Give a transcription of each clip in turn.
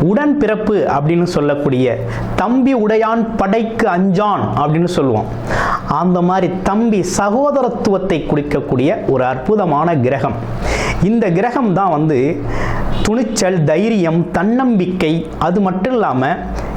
உடன் பிறப்பு அப்படின்னு சொல்லக்கூடிய தம்பி உடையான் படைக்கு அஞ்சான் அப்படின்னு சொல்லுவோம். அந்த மாதிரி தம்பி சகோதரத்துவத்தை குறிக்கக்கூடிய ஒரு அற்புதமான கிரகம். இந்த கிரகம் தான் வந்து துணிச்சல் தைரியம் தன்னம்பிக்கை அது மட்டும் இல்லாமல்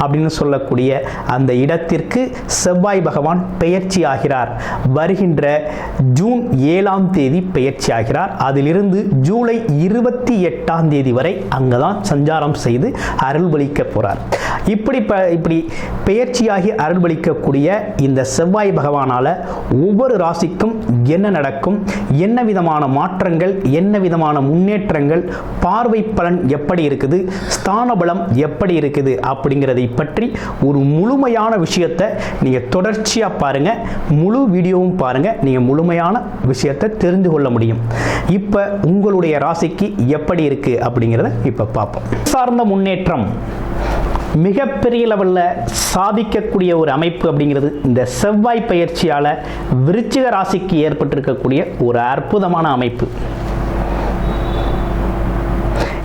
அப்படின்னு சொல்லக்கூடிய அந்த இடத்திற்கு செவ்வாய் பகவான் பெயர்ச்சி ஆகிறார் வருகின்ற ஜூன் ஏழாம் தேதி பெயர்ச்சி ஆகிறார் அதிலிருந்து ஜூலை இருபத்தி எட்டாம் தேதி வரை அங்கே தான் சஞ்சாரம் செய்து அருள்பளிக்க போகிறார் இப்படி ப இப்படி பெயர்ச்சியாகி அருள்பளிக்கக்கூடிய இந்த செவ்வாய் பகவானால் ஒவ்வொரு ராசிக்கும் என்ன நடக்கும்? என்ன விதமான மாற்றங்கள்? என்ன விதமான முன்னேற்றங்கள்? பார்வை பலன் எப்படி இருக்குது? ஸ்தான பலம் எப்படி இருக்குது? அப்படிங்கிறதை பற்றி ஒரு முழுமையான விஷயத்தை நீங்கள் தொடர்ச்சியாக பாருங்கள் முழு வீடியோவும் பாருங்கள் நீங்கள் முழுமையான விஷயத்தை தெரிந்து கொள்ள முடியும். இப்போ உங்களுடைய ராசிக்கு எப்படி இருக்குது அப்படிங்கிறத இப்போ பார்ப்போம். சார்ந்த முன்னேற்றம். மிகப்பெரிய லெவலில் சாதிக்கக்கூடிய ஒரு அமைப்பு அப்படிங்கிறது இந்த செவ்வாய் பயிற்சியால் விருச்சிக ராசிக்கு ஏற்பட்டிருக்கக்கூடிய ஒரு அற்புதமான அமைப்பு.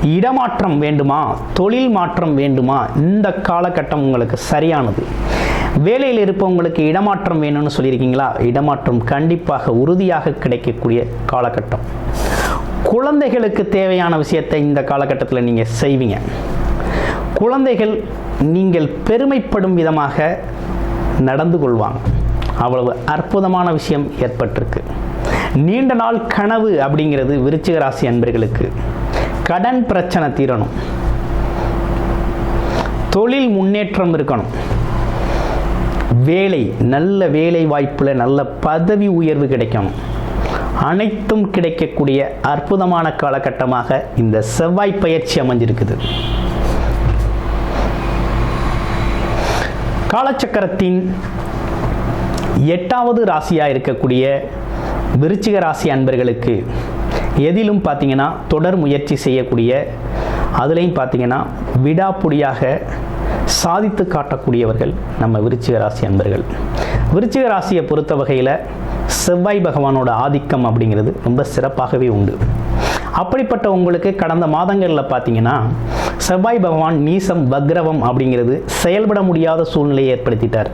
இடமாற்றம் வேண்டுமா? தொழில் மாற்றம் வேண்டுமா? இந்த காலகட்டம் உங்களுக்கு சரியானது. வேலையில் இருப்பவங்களுக்கு இடமாற்றம் வேணும்னு சொல்லியிருக்கீங்களா? இடமாற்றம் கண்டிப்பாக உறுதியாக கிடைக்கக்கூடிய காலகட்டம். குழந்தைகளுக்கு தேவையான விஷயத்தை இந்த காலகட்டத்தில் நீங்கள் செய்வீங்க. குழந்தைகள் நீங்கள் பெருமைப்படும் விதமாக நடந்து கொள்வாங்க. அவ்வளவு அற்புதமான விஷயம் ஏற்பட்டிருக்கு. நீண்ட நாள் கனவு அப்படிங்கிறது விருச்சிக ராசி அன்பர்களுக்கு. கடன் பிரச்சனை தீரணும். தொழில் முன்னேற்றம் இருக்கணும். வேலை நல்ல வேலை வாய்ப்பில் நல்ல பதவி உயர்வு கிடைக்கணும். அனைத்தும் கிடைக்கக்கூடிய அற்புதமான காலகட்டமாக இந்த செவ்வாய் பயிற்சி அமைஞ்சிருக்குது. காலச்சக்கரத்தின் எட்டாவது ராசியாக இருக்கக்கூடிய விருச்சிக ராசி அன்பர்களுக்கு எதிலும் பார்த்தீங்கன்னா தொடர் முயற்சி செய்யக்கூடிய அதுலேயும் பார்த்தீங்கன்னா விடாப்புடியாக சாதித்து காட்டக்கூடியவர்கள் நம்ம விருச்சிக ராசி அன்பர்கள். விருச்சிக ராசியை பொறுத்த வகையில் செவ்வாய் பகவானோட ஆதிக்கம் அப்படிங்கிறது ரொம்ப சிறப்பாகவே உண்டு. அப்படிப்பட்ட உங்களுக்கு கடந்த மாதங்களில் பார்த்தீங்கன்னா செவ்வாய் பகவான் நீசம் வக்ரவம் அப்படிங்கிறது செயல்பட முடியாத சூழ்நிலையை ஏற்படுத்திட்டார்.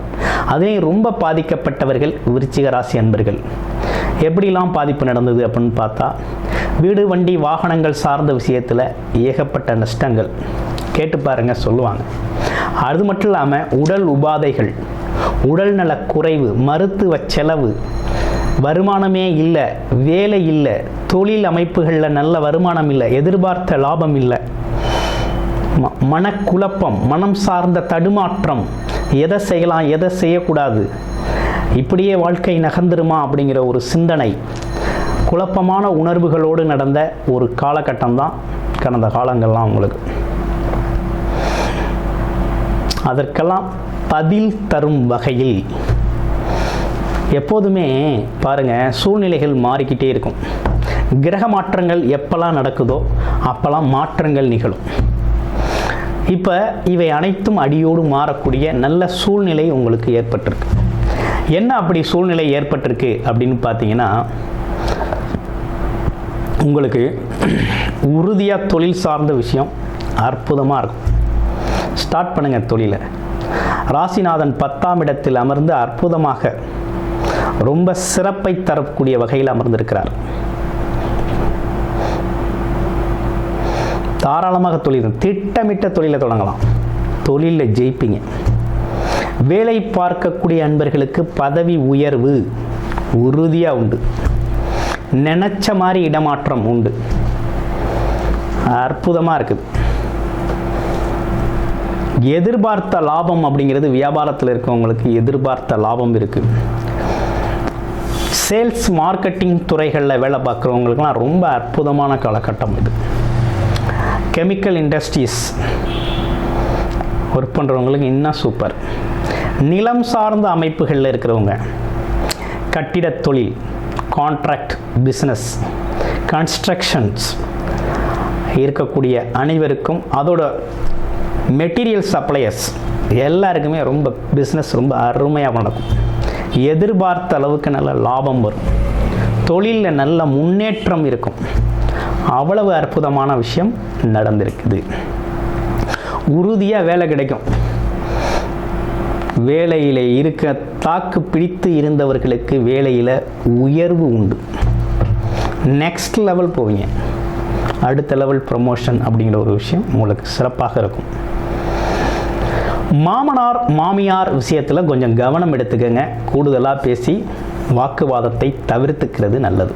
அதிலையும் ரொம்ப பாதிக்கப்பட்டவர்கள் விருச்சிக ராசி அன்பர்கள். எப்படிலாம் பாதிப்பு நடந்தது அப்படின்னு பார்த்தா வீடு வண்டி வாகனங்கள் சார்ந்த விஷயத்தில் ஏகப்பட்ட நஷ்டங்கள். கேட்டு பாருங்க சொல்லுவாங்க. அது மட்டும் இல்லாமல் உடல் உபாதைகள் உடல் நல குறைவு மருத்துவ செலவு வருமானமே இல்லை வேலை இல்லை தொழில் அமைப்புகளில் நல்ல வருமானம் இல்லை எதிர்பார்த்த லாபம் இல்லை. மனக்குழப்பம் மனம் சார்ந்த தடுமாற்றம். எதை செய்யலாம் எதை செய்யக்கூடாது? இப்படியே வாழ்க்கை நகர்ந்துருமா அப்படிங்கிற ஒரு சிந்தனை. குழப்பமான உணர்வுகளோடு நடந்த ஒரு காலகட்டம் தான் கடந்த காலங்கள்லாம் உங்களுக்கு. அதற்கெல்லாம் பதில் தரும் வகையில் எப்போதுமே பாருங்கள் சூழ்நிலைகள் மாறிக்கிட்டே இருக்கும். கிரக மாற்றங்கள் எப்போல்லாம் நடக்குதோ அப்போல்லாம் மாற்றங்கள் நிகழும். இப்போ இவை அனைத்தும் அடியோடு மாறக்கூடிய நல்ல சூழ்நிலை உங்களுக்கு ஏற்பட்டிருக்கு. என்ன அப்படி சூழ்நிலை ஏற்பட்டிருக்கு அப்படின்னு பார்த்தீங்கன்னா உங்களுக்கு உறுதியாக தொழில் சார்ந்த விஷயம் அற்புதமாக இருக்கும். ஸ்டார்ட் பண்ணுங்கள் தொழிலை. ராசிநாதன் பத்தாம் இடத்தில் அமர்ந்து அற்புதமாக ரொம்ப சிறப்பை தரக்கூடிய வகையில் அமர்ந்திருக்கிறார். தாராளமாக தொழில் திட்டமிட்ட தொழிலை தொடங்கலாம். தொழிலில் ஜெயிப்பீங்க. வேலை பார்க்கக்கூடிய அன்பர்களுக்கு பதவி உயர்வு உறுதியாக உண்டு. நினச்ச மாதிரி இடமாற்றம் உண்டு. அற்புதமாக இருக்குது. எதிர்பார்த்த லாபம் அப்படிங்கிறது வியாபாரத்தில் இருக்கவங்களுக்கு எதிர்பார்த்த லாபம் இருக்குது சேல்ஸ் மார்க்கெட்டிங் துறைகளில் வேலை பார்க்குறவங்களுக்குலாம் ரொம்ப அற்புதமான காலகட்டம் இது. கெமிக்கல் இண்டஸ்ட்ரீஸ் ஒர்க் பண்ணுறவங்களுக்கு இன்னும் சூப்பர் நிலம் சார்ந்த அமைப்புகளில் இருக்கிறவங்க. கட்டிடத் தொழில் கான்ட்ராக்ட் பிஸ்னஸ் கன்ஸ்ட்ரக்ஷன்ஸ் இருக்கக்கூடிய அனைவருக்கும் அதோட மெட்டீரியல் சப்ளையர்ஸ் எல்லாருக்குமே ரொம்ப பிஸ்னஸ் ரொம்ப அருமையாக நடக்கும். எதிர்பார்த்த அளவுக்கு நல்ல லாபம் வரும். தொழிலில் நல்ல முன்னேற்றம் இருக்கும். அவ்வளவு அற்புதமான விஷயம் நடந்திருக்குது. உறுதியாக வேலை கிடைக்கும். வேலையில் இருக்க தாக்கு பிடித்து இருந்தவர்களுக்கு வேலையில் உயர்வு உண்டு. நெக்ஸ்ட் லெவல் போவீங்க. அடுத்த லெவல் ப்ரமோஷன் அப்படிங்கிற ஒரு விஷயம் உங்களுக்கு சிறப்பாக இருக்கும். மாமனார் மாமியார் விஷயத்தில் கொஞ்சம் கவனம் எடுத்துக்கங்க. கூடுதலாக பேசி வாக்குவாதத்தை தவிர்த்துக்கிறது நல்லது.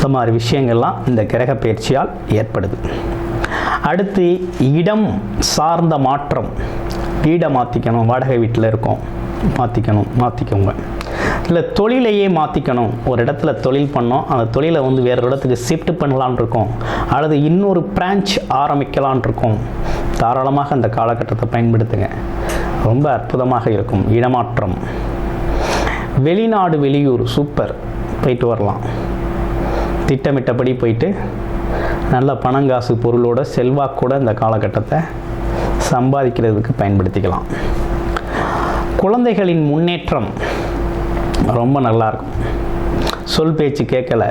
இந்த மாதிரி விஷயங்கள்லாம் இந்த கிரக பயிற்சியால் ஏற்படுது. அடுத்து இடம் சார்ந்த மாற்றம். வீடை மாற்றிக்கணும் வாடகை வீட்டில் இருக்கோம் மாற்றிக்கணும் மாற்றிக்கோங்க இல்லை தொழிலையே மாற்றிக்கணும் ஒரு இடத்துல தொழில் பண்ணோம் அந்த தொழிலை வந்து வேறு இடத்துக்கு ஷிஃப்ட் பண்ணலான் இருக்கோம். அல்லது இன்னொரு பிரான்ச் ஆரம்பிக்கலான் இருக்கோம். தாராளமாக அந்த காலகட்டத்தை பயன்படுத்துங்க. ரொம்ப அற்புதமாக இருக்கும். இடமாற்றம் வெளிநாடு வெளியூர் சூப்பர் போயிட்டு வரலாம். திட்டமிட்டபடி போயிட்டு நல்ல பணங்காசு பொருளோட செல்வாக்கூட இந்த காலகட்டத்தை சம்பாதிக்கிறதுக்கு பயன்படுத்திக்கலாம். குழந்தைகளின் முன்னேற்றம் ரொம்ப நல்லாயிருக்கும் சொல் பேச்சு கேட்கல.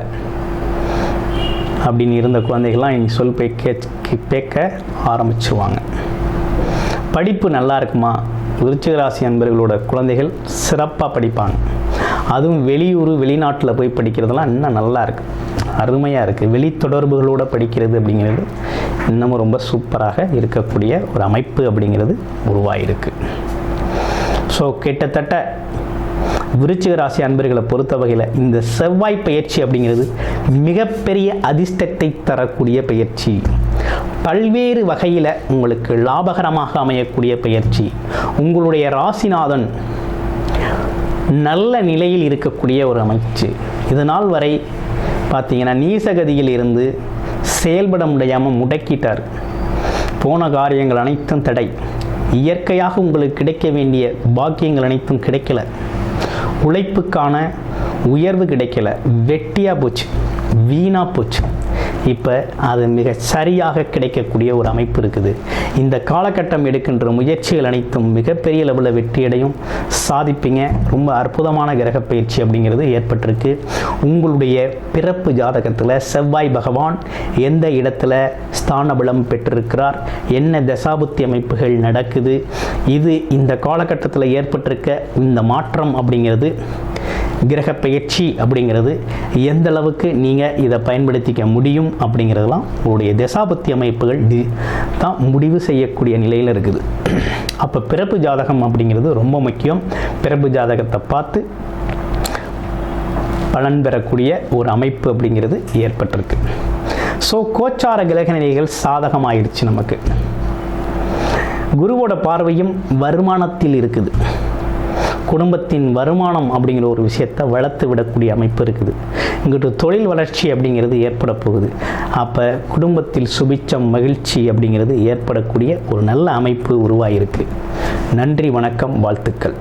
அப்படின்னு இருந்த குழந்தைகள்லாம் இனி சொல் பே கேட்க ஆரம்பிச்சுருவாங்க. படிப்பு நல்லா இருக்குமா? விருச்சிகராசி அன்பர்களோட குழந்தைகள் சிறப்பாக படிப்பாங்க. அதுவும் வெளியூர் வெளிநாட்டில் போய் படிக்கிறதெல்லாம் இன்னும் நல்லா இருக்குது அருமையாக இருக்குது வெளி தொடர்புகளோடு படிக்கிறது அப்படிங்கிறது இன்னமும் ரொம்ப சூப்பராக இருக்கக்கூடிய ஒரு அமைப்பு அப்படிங்கிறது உருவாயிருக்கு. ஸோ கிட்டத்தட்ட விருச்சிக ராசி அன்பர்களை பொறுத்த வகையில் இந்த செவ்வாய் பயிற்சி அப்படிங்கிறது மிகப்பெரிய அதிர்ஷ்டத்தை தரக்கூடிய பயிற்சி பல்வேறு வகையில் உங்களுக்கு லாபகரமாக அமையக்கூடிய பயிற்சி உங்களுடைய ராசிநாதன் நல்ல நிலையில் இருக்கக்கூடிய ஒரு அமைச்சு. இது நாள் வரை பார்த்தீங்கன்னா நீசகதியில் இருந்து செயல்பட முடியாமல் முடக்கிட்டார். போன காரியங்கள் அனைத்தும் தடை. இயற்கையாக உங்களுக்கு கிடைக்க வேண்டிய பாக்கியங்கள் அனைத்தும் கிடைக்கல. உழைப்புக்கான உயர்வு கிடைக்கல. வெட்டியாக போச்சு. வீணாக போச்சு. இப்போ அது மிக சரியாக கிடைக்கக்கூடிய ஒரு அமைப்பு இருக்குது. இந்த காலகட்டம் எடுக்கின்ற முயற்சிகள் அனைத்தும் மிகப்பெரிய லெவலில் வெற்றியடையும். சாதிப்பீங்க. ரொம்ப அற்புதமான கிரக பயிற்சி அப்படிங்கிறது ஏற்பட்டிருக்கு. உங்களுடைய பிறப்பு ஜாதகத்தில் செவ்வாய் பகவான் எந்த இடத்துல ஸ்தானபலம் பெற்றிருக்கிறார்? என்ன தசாபுத்தி அமைப்புகள் நடக்குது? இது இந்த காலகட்டத்தில் ஏற்பட்டிருக்க இந்த மாற்றம் அப்படிங்கிறது கிரக பயிற்சி அப்படிங்கிறது எந்த அளவுக்கு நீங்கள் இதை பயன்படுத்திக்க முடியும்? அப்படிங்கிறதெல்லாம் உங்களுடைய தசாபத்தி அமைப்புகள் டி தான் முடிவு செய்யக்கூடிய நிலையில் இருக்குது. அப்போ பிறப்பு ஜாதகம் அப்படிங்கிறது ரொம்ப முக்கியம். பிறப்பு ஜாதகத்தை பார்த்து பலன் பெறக்கூடிய ஒரு அமைப்பு அப்படிங்கிறது ஏற்பட்டிருக்கு. ஸோ கோச்சார கிரக நிலைகள் சாதகமாயிடுச்சு நமக்கு. குருவோட பார்வையும் வருமானத்தில் இருக்குது. குடும்பத்தின் வருமானம் அப்படிங்கிற ஒரு விஷயத்தை வளர்த்து விடக்கூடிய அமைப்பு இருக்குது. இங்கிட்டு தொழில் வளர்ச்சி அப்படிங்கிறது ஏற்பட போகுது. அப்போ குடும்பத்தில் சுபிச்சம் மகிழ்ச்சி அப்படிங்கிறது ஏற்படக்கூடிய ஒரு நல்ல அமைப்பு உருவாகிருக்கு நன்றி வணக்கம் வாழ்த்துக்கள்.